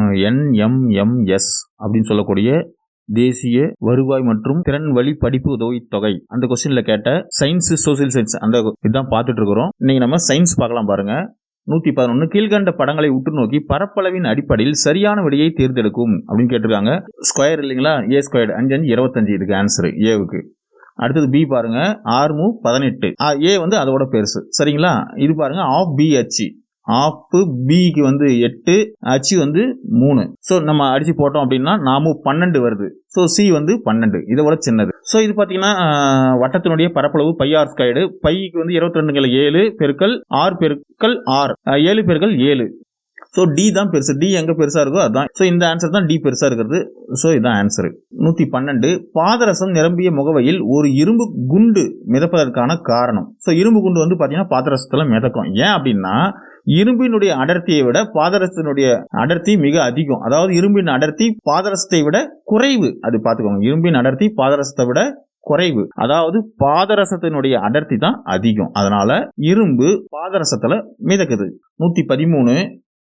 NMMS அப்படின்னு சொல்லக்கூடிய தேசிய வருவாய் மற்றும் திறன் வழி படிப்பு உதவித் தொகை. அந்த கொஸ்டின்ல கேட்ட சயின்ஸ் சோசியல் சயின்ஸ் அந்த இதுதான் பார்த்துட்டு இருக்கிறோம். இன்னைக்கு நம்ம சயின்ஸ் பார்க்கலாம் பாருங்க. நூத்தி பதினொன்று கீழ்கண்ட படங்களை உற்று நோக்கி பரப்பளவின் அடிப்படையில் சரியான விடையை தேர்ந்தெடுக்கும் அப்படின்னு கேட்டிருக்காங்க. ஸ்கொயர் இல்லைங்களா? ஏ ஸ்கொயர் அஞ்சு அஞ்சு இருபத்தஞ்சு இதுக்கு ஆன்சர் ஏவுக்கு அடுத்தது பி பாருங்க. ஆறு மூ பதினெட்டு. ஏ வந்து அதோட பெருசு. சரிங்களா? இது பாருங்க ஆஃப் பிஹெச்சி ஆப்பு ஆஃப் பிக்கு வந்து எட்டு அச்சு வந்து மூணு. ஸோ நம்ம அடிச்சு போட்டோம் அப்படின்னா நாமும் பன்னெண்டு வருது. ஸோ சி வந்து பன்னெண்டு. இதை விட சின்னது. ஸோ இது பார்த்தீங்கன்னா வட்டத்தினுடைய பரப்பளவு பை ஆர் ஸ்கொயர்டு பைக்கு வந்து இருபத்தி ரெண்டுங்கள ஏழு பெருக்கள் ஆறு பெருக்கள் ஆறு ஏழு பெருக்கள் ஏழு. ஸோ டி தான் பெருசு. டி எங்கே பெருசாக இருக்கோ அதுதான் ஸோ இந்த ஆன்சர் தான் டி பெருசாக இருக்கிறது. ஸோ இதுதான் ஆன்சர் நூற்றி பன்னெண்டு. பாதரசம் நிரம்பிய முகவையில் ஒரு இரும்பு குண்டு மிதப்பதற்கான காரணம். ஸோ இரும்பு குண்டு வந்து பார்த்தீங்கன்னா பாதரசத்தில் மிதக்கும். ஏன் அப்படின்னா இரும்பினுடைய அடர்த்தியை விட பாதரசத்தினுடைய அடர்த்தி மிக அதிகம். அதாவது இரும்பின் அடர்த்தி பாதரசத்தை விட குறைவு. அது பார்த்துக்கோங்க. இரும்பின் அடர்த்தி பாதரசத்தை விட குறைவு. அதாவது பாதரசத்தினுடைய அடர்த்தி தான் அதிகம். அதனால இரும்பு பாதரசத்துல மிதக்குது. நூத்தி பதிமூணு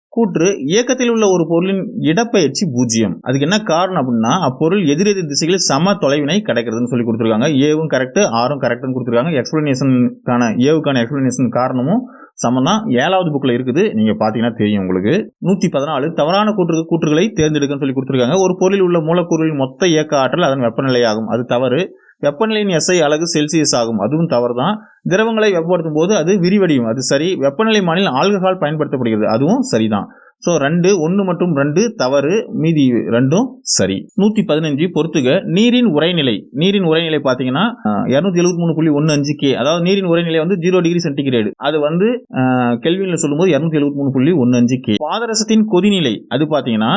கூற்று இயக்கத்தில் உள்ள ஒரு பொருளின் இடப்பெயர்ச்சி பூஜ்ஜியம். அதுக்கு என்ன காரணம் அப்படின்னா அப்பொருள் எதிரெதிர் திசைகளில் சம தொலைவினை கிடைக்கிறதுன்னு சொல்லி கொடுத்துருக்காங்க. ஏவும் கரெக்ட் ஆறும் கரெக்ட்னு கொடுத்துருக்காங்க. எக்ஸ்பிளனேஷனுக்கான ஏவுக்கான எக்ஸ்பிளனேஷன் காரணமும் சமம் தான் ஏழாவது புக்கில் இருக்குது. நீங்கள் பார்த்தீங்கன்னா தெரியும் உங்களுக்கு. நூற்றி பதினாலு தவறான கூற்று கூற்றுகளை தேர்ந்தெடுக்கன்னு சொல்லி கொடுத்துருக்காங்க. ஒரு பொருளில் உள்ள மூலக்கூறுகளின் மொத்த இயக்க ஆற்றல் அதன் வெப்பநிலையாகும் அது தவறு. வெப்பநிலையின் எஸ்ஐ அலகு செல்சியஸ் ஆகும். அதுவும் தவறு தான் திரவங்களை வெப்பப்படுத்தும் போது அது விரிவடையும். அது சரி. வெப்பநிலை மாநிலம் ஆல்கஹால் பயன்படுத்தப்படுகிறது. அதுவும் சரிதான். ஸோ ரெண்டு ஒன்று மற்றும் ரெண்டு தவறு மீதி ரெண்டும் சரி. நூற்றி பதினஞ்சு பொறுத்துக. நீரின் உரைநிலை நீரின் உரைநிலை பார்த்தீங்கன்னா இரநூத்தி எழுபத்தி மூணு புள்ளி ஒன்று அஞ்சு கே அதாவது நீரின் உரைநிலை வந்து ஜீரோ டிகிரி சென்டிகிரேடு அது வந்து கெல்வியில் சொல்லும்போது இரநூத்தி எழுபத்தி மூணு புள்ளி ஒன்று அஞ்சு கே பாதரசத்தின் கொதிநிலை அது பார்த்தீங்கன்னா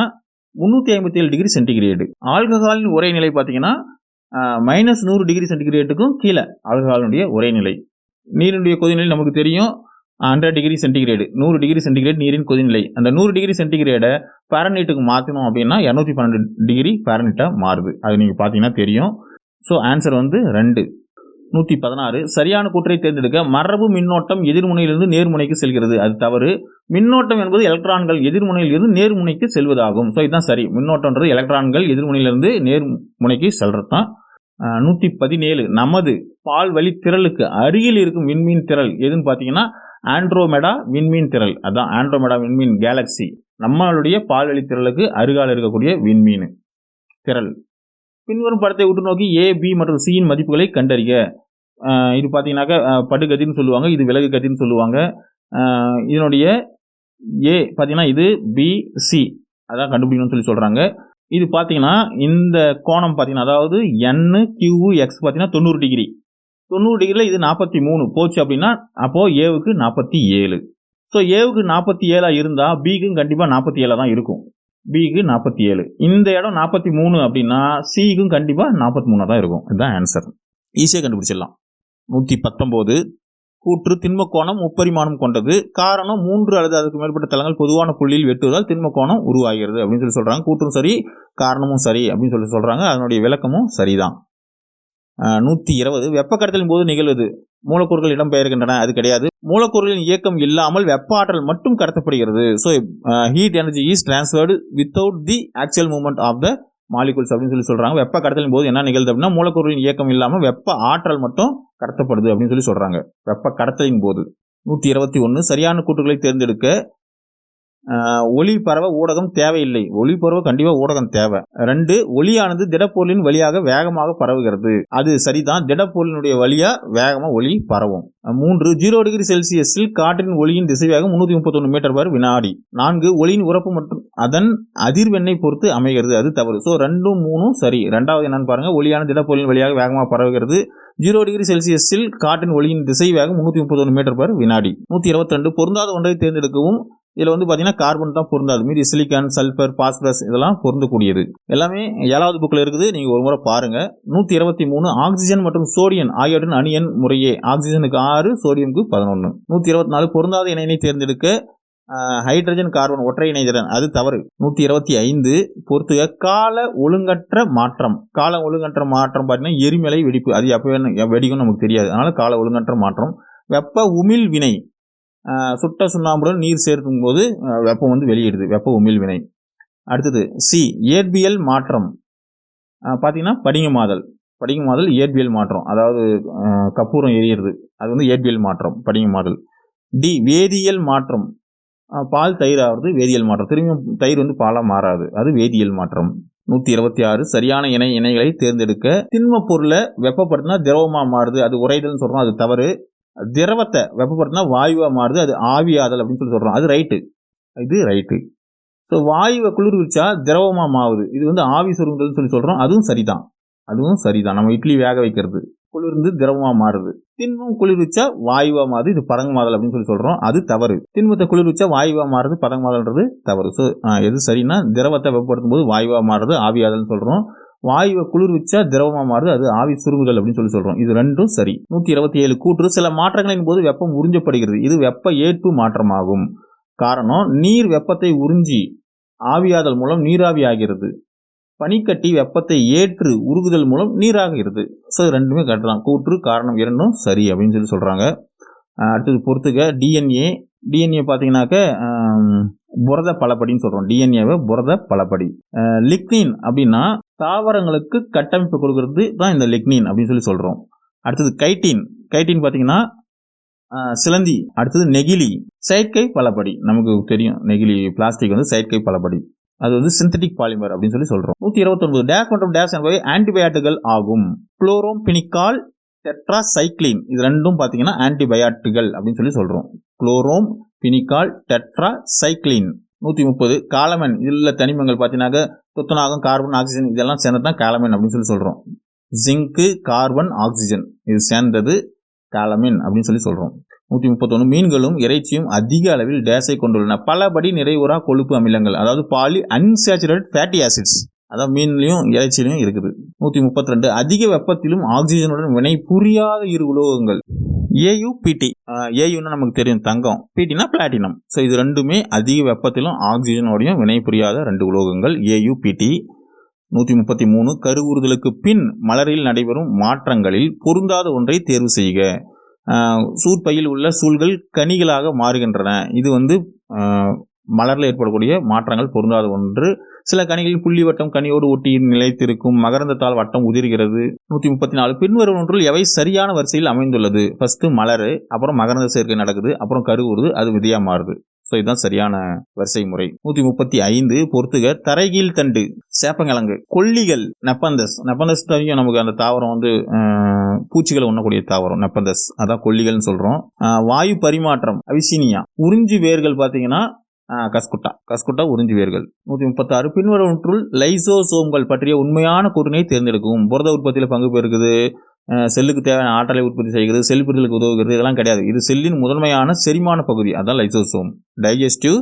முந்நூற்றி ஐம்பத்தி ஏழு டிகிரி சென்டிகிரேடு ஆல்கஹாலின் உரைநிலை பார்த்தீங்கன்னா மைனஸ் நூறு டிகிரி சென்டிகிரேட்டுக்கும் கீழே ஆல்கஹாலினுடைய உரைநிலை நீரினுடைய கொதிநிலை நமக்கு தெரியும். ஹண்ட்ரட் டிகிரி சென்டிகிரேடு நூறு டிகிரி சென்டிகிரேட் நீரின் கொதிநிலை. அந்த நூறு டிகிரி சென்டிகிரேடை ஃபாரன்ஹீட்டுக்கு மாற்றணும் அப்படின்னா இரநூத்தி பன்னெண்டு டிகிரி ஃபாரன்ஹீட்டாக மாறுது. அது நீங்கள் பார்த்தீங்கன்னா தெரியும். ஸோ ஆன்சர் வந்து ரெண்டு. நூற்றி பதினாறு. சரியான கூற்றை தேர்ந்தெடுக்க மரபு மின்னோட்டம் எதிர்முனையிலிருந்து நேர்முனைக்கு செல்கிறது. அது தவறு. மின்னோட்டம் என்பது எலக்ட்ரான்கள் எதிர்முனையிலிருந்து நேர்முனைக்கு செல்வதாகும். ஸோ இதுதான் சரி. மின்னோட்டம்ன்றது எலக்ட்ரான்கள் எதிர்முனையிலிருந்து நேர்முனைக்கு செல்கிறது தான் நூற்றி பதினேழு. நமது பால்வழி திரளுக்கு அருகில் இருக்கும் விண்மீன் திரள் எதுன்னு பார்த்தீங்கன்னா ஆண்ட்ரோமெடா விண்மீன் திரள். அதான் ஆண்ட்ரோமெடா விண்மீன் கேலக்ஸி நம்மளுடைய பால்வெளி திரளுக்கு அருகால் இருக்கக்கூடிய விண்மீன் திரள். பின்வரும் படத்தை உற்று நோக்கி ஏ பி மற்றும் சியின் மதிப்புகளை கண்டறிக. இது பார்த்தீங்கன்னாக்கா படுகதின்னு சொல்லுவாங்க. இது விலகு கதின்னு சொல்லுவாங்க இதனுடைய ஏ பார்த்தீங்கன்னா இது பி சி அதான் கண்டுபிடிக்கணும்னு சொல்லி சொல்கிறாங்க இது பார்த்தீங்கன்னா இந்த கோணம் பார்த்தீங்கன்னா அதாவது என் கியூ எக்ஸ் பார்த்தீங்கன்னா தொண்ணூறு டிகிரி. தொண்ணூறு டிகிரியில் இது நாற்பத்தி மூணு. போச்சு அப்படின்னா அப்போது ஏவுக்கு நாற்பத்தி ஏழு. ஸோ ஏவுக்கு நாற்பத்தி ஏழாக இருந்தால் பிக்கும் கண்டிப்பாக நாற்பத்தி ஏழாக தான் இருக்கும். பிக்கு நாற்பத்தி ஏழு. இந்த இடம் நாற்பத்தி மூணு அப்படின்னா சிக்கும் கண்டிப்பாக நாற்பத்தி மூணாக தான் இருக்கும். இதுதான் ஆன்சர் ஈஸியாக கண்டுபிடிச்சிடலாம். நூற்றி பத்தொம்போது. கூற்று திண்மக்கோணம் முப்பரிமாணம் கொண்டது. காரணம் மூன்று அல்லது அதுக்கு மேற்பட்ட தளங்கள் பொதுவான புள்ளியில் வெட்டுவதால் திண்மக்கோணம் உருவாகிறது அப்படின்னு சொல்லி சொல்கிறாங்க கூற்றும் சரி காரணமும் சரி அப்படின்னு சொல்லி சொல்கிறாங்க அதனுடைய விளக்கமும் சரிதான். நூற்றி இருபது. வெப்ப கடத்தலின் போது நிகழ்வது. மூலக்கூறுகள் இடம்பெயர்கின்றன. அது கிடையாது. மூலக்கூறுகளின் இயக்கம் இல்லாமல் வெப்ப ஆற்றல் மட்டும் கடத்தப்படுகிறது. So heat energy is transferred without the actual movement of the molecules அப்படின்னு சொல்லி சொல்கிறாங்க வெப்ப கடத்தலின் போது என்ன நிகழ்து அப்படின்னா மூலக்கூறுகளின் இயக்கம் இல்லாமல் வெப்ப ஆற்றல் மட்டும் கடத்தப்படுது அப்படின்னு சொல்லி சொல்கிறாங்க வெப்ப கடத்தலின் போது. நூற்றி இருபத்தி ஒன்று சரியான கூற்றுகளை தேர்ந்தெடுக்க ஒளி பரவ ஊடகம் தேவையில்லை. ஒளி பரவ கண்டிப்பாக ஊடகம் தேவை. ரெண்டு ஒளியானது திடப்பொருளின் வழியாக வேகமாக பரவுகிறது. அது சரிதான். திடப்பொருளினுடைய வழியா வேகமாக ஒளி பரவும். மூன்று ஜீரோ டிகிரி செல்சியஸில் காற்றின் ஒளியின் திசைவேகம் முன்னூற்றி முப்பத்தொன்று மீட்டர் பர் வினாடி. நான்கு ஒளியின் உறப்பு மற்றும் அதன் அதிர்வெண்ணை பொறுத்து அமைகிறது. அது தவறு. ஸோ ரெண்டும் மூணும் சரி. ரெண்டாவது என்னன்னு பாருங்க. ஒளியான திடப்பொருளின் வழியாக வேகமாக பரவுகிறது. ஜீரோ டிகிரி செல்சியஸில் காற்றின் ஒளியின் திசை வேகம் முன்னூற்றி முப்பத்தொன்று மீட்டர் பர் வினாடி. நூற்றி இருபத்தி ரெண்டு பொருந்தாத ஒன்றை தேர்ந்தெடுக்கவும் இதில் வந்து பார்த்தீங்கன்னா கார்பன் தான் பொருந்தாது மீதி சிலிக்கான் சல்ஃபர் பாஸ்பரஸ் இதெல்லாம் பொருந்தக்கூடியது. எல்லாமே ஏழாவது புக்கில் இருக்குது. நீங்கள் ஒரு முறை பாருங்கள் நூற்றி இருபத்தி மூணு ஆக்சிஜன் மற்றும் சோடியம் ஆகியவற்றின் அணியன் முறையே. ஆக்சிஜனுக்கு ஆறு சோடியமுக்கு பதினொன்று நூற்றி இருபத்தி நாலு பொருந்தாத இணையினை தேர்ந்தெடுக்க ஹைட்ரஜன் கார்பன் ஒற்றை இணைதிறன் அது தவறு. நூற்றி இருபத்தி ஐந்து பொறுத்துக கால ஒழுங்கற்ற மாற்றம். கால ஒழுங்கற்ற மாற்றம் பார்த்தீங்கன்னா எரிமலை வெடிப்பு. அது எப்போ வேணும் வெடிக்கும் நமக்கு தெரியாது. அதனால் கால ஒழுங்கற்ற மாற்றம். வெப்ப உமிழ் வினை. சுட்ட சுண்ணாம்புடன் நீர் சேர்க்கும் போது வெப்பம் வந்து வெளியிடுது வெப்ப உமிழ் வினை. அடுத்தது சி இயற்பியல் மாற்றம். பார்த்தீங்கன்னா படிங்கமாதல் படிங்கமாதல் இயற்பியல் மாற்றம். அதாவது கப்பூரம் எரியிறது. அது வந்து இயற்பியல் மாற்றம். படிங்கமாதல் டி வேதியியல் மாற்றம். பால் தயிர் ஆகிறது வேதியியல் மாற்றம். திரும்பியும் தயிர் வந்து பாலாக மாறாது. அது வேதியியல் மாற்றம். நூற்றி இருபத்தி ஆறு சரியான இணை இணைகளை தேர்ந்தெடுக்க. திண்ம பொருளை வெப்பப்படுத்தினா திரவமாக மாறுது. அது உரைதல்னு சொல்கிறோம் அது தவறு. திரவத்தை வெப்பப்படுத்தினா வாயுவாக மாறுது அது ஆவியாதல் அப்படின்னு சொல்லி சொல்கிறோம் அது ரைட்டு இது ரைட்டு ஸோ வாயுவை குளிர்விச்சா திரவமாக மாவுது. இது வந்து ஆவி சுருங்குதல்னு சொல்லி சொல்கிறோம் அதுவும் சரிதான். அதுவும் சரிதான். நம்ம இட்லி வேக வைக்கிறது. குளிர்ந்து திரவமாக மாறுது. திண்மம் குளிர்விச்சா வாயுவாக மாறுது. இது பதங்கமாதல் அப்படின்னு சொல்லி சொல்கிறோம் அது தவறு. திண்மத்தை குளிர்விச்சா வாயுவாக மாறுது. பதங்கமாதல்ன்றது தவறு. ஸோ எது சரின்னா திரவத்தை வெப்பப்படுத்தும் போது வாயுவாக மாறுது ஆவியாதல்னு சொல்கிறோம் வாயுவை குளிர்விச்சா திரவமாக மாறுது. அது ஆவி சுருங்குதல் அப்படின்னு சொல்லி சொல்கிறோம் இது ரெண்டும் சரி. நூற்றி இருபத்தி ஏழு கூற்று. சில மாற்றங்களின் போது வெப்பம் உறிஞ்சப்படுகிறது. இது வெப்ப ஏற்பு மாற்றமாகும். காரணம் நீர் வெப்பத்தை உறிஞ்சி ஆவியாதல் மூலம் நீராவி ஆகிறது. பனிக்கட்டி வெப்பத்தை ஏற்று உருகுதல் மூலம் நீராகிறது. ஸோ ரெண்டுமே கரெக்ட் தான். கூற்று காரணம் இரண்டும் சரி அப்படின்னு சொல்லி சொல்கிறாங்க அடுத்தது பொறுத்துக்க டிஎன்ஏ டிஎன்ஏ பார்த்தீங்கன்னாக்க புரத பலப்படின்னு சொல்கிறோம் டிஎன்ஏவை புரத பலப்படி லிக்னின் அப்படின்னா தாவரங்களுக்கு கட்டமைப்பு கொடுக்கறது தான் இந்த லிக்னின் அப்படின்னு சொல்லி சொல்கிறோம் அடுத்தது கைட்டின். கைட்டின் பார்த்தீங்கன்னா சிலந்தி. அடுத்தது நெகிழி. செயற்கை பலப்படி நமக்கு தெரியும் நெகிழி பிளாஸ்டிக் வந்து செயற்கை பலப்படி அது வந்து சிந்தட்டிக் பாலிமர் அப்படின்னு சொல்லி சொல்கிறோம் நூற்றி இருபத்தொன்பது. டேஷ் மற்றும் டேஷ் என்பவை ஆன்டிபயாட்டிகள் ஆகும். Chloramphenicol tetracycline. இது ரெண்டும் பார்த்தீங்கன்னா ஆன்டிபயாட்டிகள் அப்படின்னு சொல்லி சொல்கிறோம் குளோரோம் பினிக்கால் டெட்ராசைக்ளின். நூற்றி முப்பது காலமன். இதில் உள்ள தனிமங்கள் பார்த்தீங்கன்னாக்க துத்தநாகம் கார்பன் ஆக்சிஜன் இதெல்லாம் சேர்ந்தது தான் காலமன் அப்படின்னு சொல்லி சொல்கிறோம் ஜிங்கு கார்பன் ஆக்சிஜன். இது சேர்ந்தது காலமின் அப்படின்னு சொல்லி சொல்கிறோம் நூற்றி முப்பத்தொன்று மீன்களும் இறைச்சியும் அதிக அளவில் டேஸை கொண்டுள்ளன. பலபடி நிறைவுறா கொழுப்பு அமிலங்கள் அதாவது பாலி அன்சேச்சுரேட் ஃபேட்டி ஆசிட்ஸ். அதாவது மீன்லையும் இறைச்சிலையும் இருக்குது. நூற்றி முப்பத்தி ரெண்டு அதிக வெப்பத்திலும் ஆக்சிஜனுடன் வினை புரியாத இரு உலோகங்கள். ஏயு பிடி ஏயுன்னா நமக்கு தெரியும் தங்கம். பிடினா பிளாட்டினம் ஸோ இது ரெண்டுமே அதிக வெப்பத்திலும் ஆக்சிஜனோடையும் வினை புரியாத ரெண்டு உலோகங்கள். ஏயு பிடி நூற்றி முப்பத்தி மூணு கருவுறுதலுக்கு பின் மலரில் நடைபெறும் மாற்றங்களில் பொருந்தாத ஒன்றை தேர்வு செய்க. சூற்பையில் உள்ள சூழ்கள் கனிகளாக மாறுகின்றன. இது வந்து மலரில் ஏற்படக்கூடிய மாற்றங்கள் பொருந்தாத ஒன்று. சில கனிகளில் புள்ளி வட்டம் கனியோடு ஒட்டி நிலைத்திருக்கும். மகரந்தத்தால் வட்டம் உதிர்கிறது. நூற்றி முப்பத்தி நாலு பின்வரும் ஒன்றில் எவை சரியான வரிசையில் அமைந்துள்ளது? ஃபஸ்ட்டு மலர் அப்புறம் மகரந்த சேர்க்கை நடக்குது அப்புறம் கருவுறுது அது விதையாக மாறுது. ஸோ இதுதான் சரியான வரிசை முறை. நூற்றி முப்பத்தி ஐந்து பொறுத்துக தரைகீழ் தண்டு சேப்பங்கிழங்கு கொல்லிகள் நெப்பந்தஸ். நெப்பந்தஸ் தெரியும் நமக்கு அந்த தாவரம் வந்து பூச்சிகளை உண்ணக்கூடிய தாவரம் நெப்பந்தஸ். அதான் கொல்லிகள்னு சொல்கிறோம் வாயு பரிமாற்றம் அவிசீனியா. உறிஞ்சி வேர்கள் பார்த்தீங்கன்னா கஸ்குட்டா. கஸ்குட்டா உறிஞ்சி வேர்கள். நூற்றி முப்பத்தாறு பின்வருவற்றுள் லைசோசோம்கள் பற்றிய உண்மையான கூறினை தேர்ந்தெடுக்கும் புரத உற்பத்தியில் பங்கு பெறுகிறது. செல்லுக்கு தேவையான ஆற்றலை உற்பத்தி செய்கிறது. செல் பிரிதலுக்கு உதவுகிறது. இதெல்லாம் கிடையாது. இது செல்லின் முதன்மையான செரிமான பகுதி. அதான் லைசோசோம். Digestive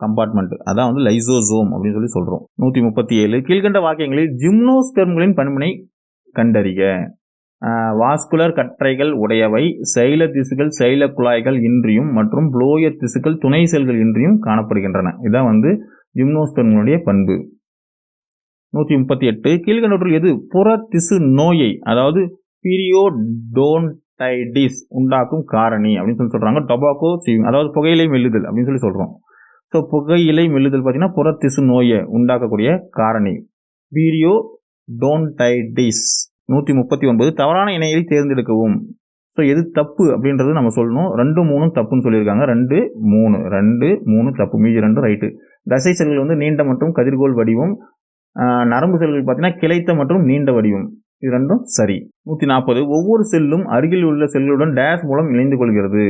compartment. அதான் வந்து லைசோசோம் அப்படின்னு சொல்லி சொல்கிறோம் நூற்றி முப்பத்தி ஏழு. கீழ்கண்ட வாக்கியங்களில் ஜிம்னோஸ்பெர்ம்களின் பண்பினை கண்டறிக. வாஸ்குலர் கற்றைகள் உடையவை சைல திசுகள் செயல குழாய்கள் இன்றியும் மற்றும் புளோயர் திசுக்கள் துணை செல்கள் இன்றியும் காணப்படுகின்றன. இதான் வந்து ஜிம்னோஸ்பெர்ம்களுடைய பண்பு. நூற்றி முப்பத்தி எட்டு கீழ்கண்டவற்றில் எது? புற திசு நோயை அதாவது பீரியோடோன்டைடிஸ் உண்டாக்கும் காரணி அப்படின்னு சொல்லி சொல்கிறாங்க டொபாக்கோ அதாவது புகையிலை மெல்லுதல் அப்படின்னு சொல்லி சொல்கிறோம் ஸோ புகையிலை மெல்லுதல் பார்த்தீங்கன்னா புற திசு நோயை உண்டாக்கக்கூடிய காரணி. பீரியோ டோன்டைடிஸ் நூற்றி முப்பத்தி ஒன்பது தவறான இணையை தேர்ந்தெடுக்கவும். ஸோ எது தப்பு அப்படின்றது நம்ம சொல்லணும். ரெண்டு மூணும் தப்புன்னு சொல்லியிருக்காங்க. ரெண்டு மூணு. ரெண்டு மூணு தப்பு. மீதி ரெண்டு ரைட்டு தசை செல்கள் வந்து நீண்ட மற்றும் கதிர்கோள் வடிவம். நரம்பு செல்கள் பார்த்தீங்கன்னா கிளைத்த மற்றும் நீண்ட வடிவம். இது ரெண்டும் சரி. நூற்றி நாற்பது ஒவ்வொரு செல்லும் அருகில் உள்ள செல்லுடன் டேஷ் மூலம் இணைந்து கொள்கிறது.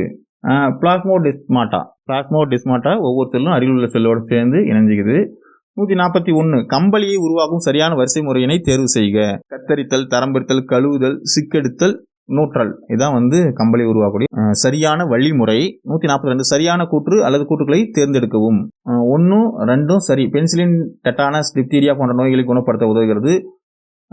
பிளாஸ்மோ டிஸ்மாட்டா பிளாஸ்மோ டிஸ்மாட்டா ஒவ்வொரு செல்லும் அருகில் உள்ள செல்லோடு சேர்ந்து இணைஞ்சிக்குது. நூற்றி நாற்பத்தி ஒன்று கம்பளியை உருவாக்கும் சரியான வரிசை முறையினை தேர்வு செய்க. கத்தரித்தல் தரம்பிடுத்தல் கழுவுதல் சிக்கெடுத்தல் நூற்றல். இதான் வந்து கம்பளி உருவாக்கக்கூடிய சரியான வழிமுறை. நூற்றி நாற்பத்தி ரெண்டு சரியான கூற்று அல்லது கூற்றுக்களை தேர்ந்தெடுக்கவும். ஒன்றும் ரெண்டும் சரி. பென்சிலின் டெட்டானஸ் டிப்தீரியா போன்ற நோய்களை குணப்படுத்த உதவுகிறது.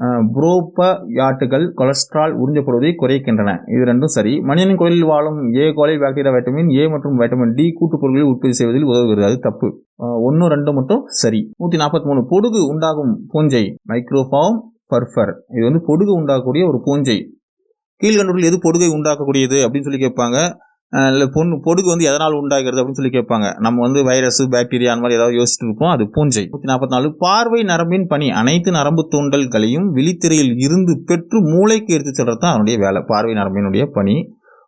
புரோபயாட்டுகள் கொலஸ்ட்ரால் உறிஞ்சப்படுவதை குறைக்கின்றன. இது ரெண்டும் சரி. மனிதனின் குடலில் வாழும் ஏ கோலை பாக்டீரியா வைட்டமின் ஏ மற்றும் வைட்டமின் டி கூட்டுப் பொருட்களை உற்பத்தி செய்வதில் உதவுகிறது. அது தப்பு. ஒன்று ரெண்டு மட்டும் சரி. நூற்றி நாற்பத்தி மூணு. பொடுகு உண்டாகும் பூஞ்சை மைக்ரோஃபார்ம் பர்ஃபர் இது வந்து பொடுகு உண்டாகக்கூடிய ஒரு பூஞ்சை. கீழ்கண்டூரில் எது பொடுகை உண்டாக்கக்கூடியது அப்படின்னு சொல்லி கேட்பாங்க. இல்லை பொண்ணு பொடுகு வந்து எதனால் உண்டாகிறது அப்படின்னு சொல்லி கேட்பாங்க. நம்ம வந்து வைரஸ் பாக்டீரியா அந்த மாதிரி ஏதாவது யோசிச்சுட்டு இருக்கோம் அது பூஞ்சை. நூற்றி நாற்பத்தி நாலு பார்வை நரம்பின் பணி. அனைத்து நரம்பு தூண்டல்களையும் விழித்திரையில் இருந்து பெற்று மூளைக்கு எடுத்து செல்றது தான் அவனுடைய வேலை. பார்வை நரம்பினுடைய பணி.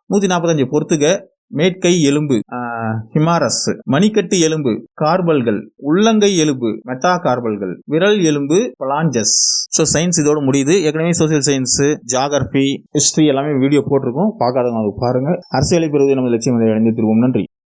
நூற்றி நாற்பத்தஞ்சு பொறுத்துக. மேற்கை எலும்பு ஹிமாரஸ் மணிக்கட்டு எலும்பு கார்பல்கள் உள்ளங்கை எலும்பு மெட்டா கார்பல்கள் விரல் எலும்பு பலாஞ்சஸ். ஸோ சயின்ஸ் இதோட முடியுது. ஏற்கனவே சோசியல் சயின்ஸ் ஜாகிரபி ஹிஸ்ட்ரி எல்லாமே வீடியோ போட்டிருக்கோம். பார்க்காதவங்க அது பாருங்க. அரசியலை பெறுவது நமது லட்சியம் இணைந்து திருவோம் நன்றி.